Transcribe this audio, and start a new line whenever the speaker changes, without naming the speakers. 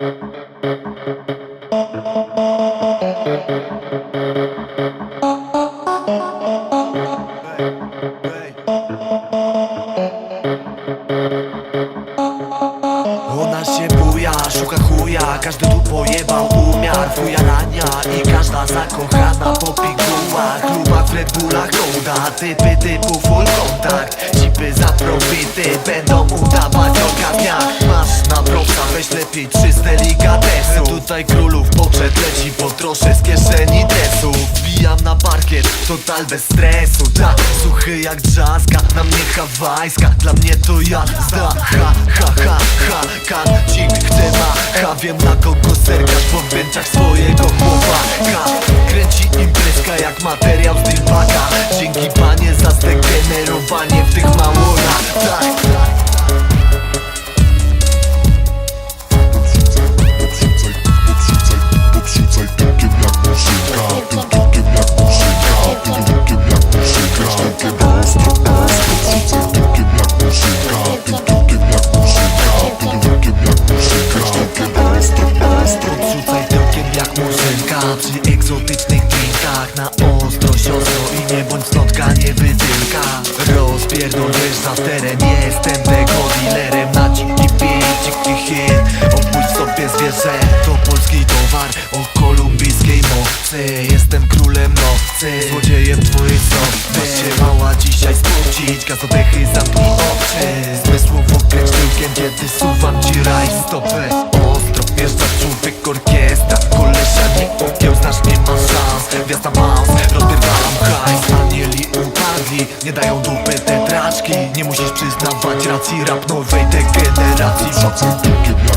Ona się buja, szuka chuja Każdy tu pojebał umiar. Fujarania i każda zakochana po pigułach. Klubach, w Red Bullach, kołda Typy typu full kontakt Cipy za profity Będą udawać weź lepiej trzy z delikatesu Tutaj królów poczet leci po trosze z kieszeni dresów Wbijam na parkiet, total bez stresu. Ta suchy jak drzazga, na mnie hawajska. Dla mnie to jazda, ha, ha, ha, ha. Kancik chce ma, ha Wiem na kogo serkasz po wnętrzach swojego chłopaka. Kręci imprezka jak materiał z Dzięki panie za zdegenerowanie w tych egzotycznych drinkach Na ostro siostro I nie bądź snotka, nie wydymka Rozpierdol za teren Jestem tego dealerem. Na dziki beat, dziki hit. Opuść sobie zwierzę To polski towar. O kolumbijskiej mocy Jestem królem nocy Złodziejem twojej stopy Masz się mała dzisiaj spocić Gazodechy zamknij oczy. Zmysłowo kręć tyłkiem Kiedy suwam ci raj. Stopy Ostro wjeżdża człowiek orkiestra Gwiazda bounce, rozpierdalam hajs Anieli upadli, nie dają dupy te traczki. Nie musisz przyznawać racji rap nowej degeneracji.
Murzynka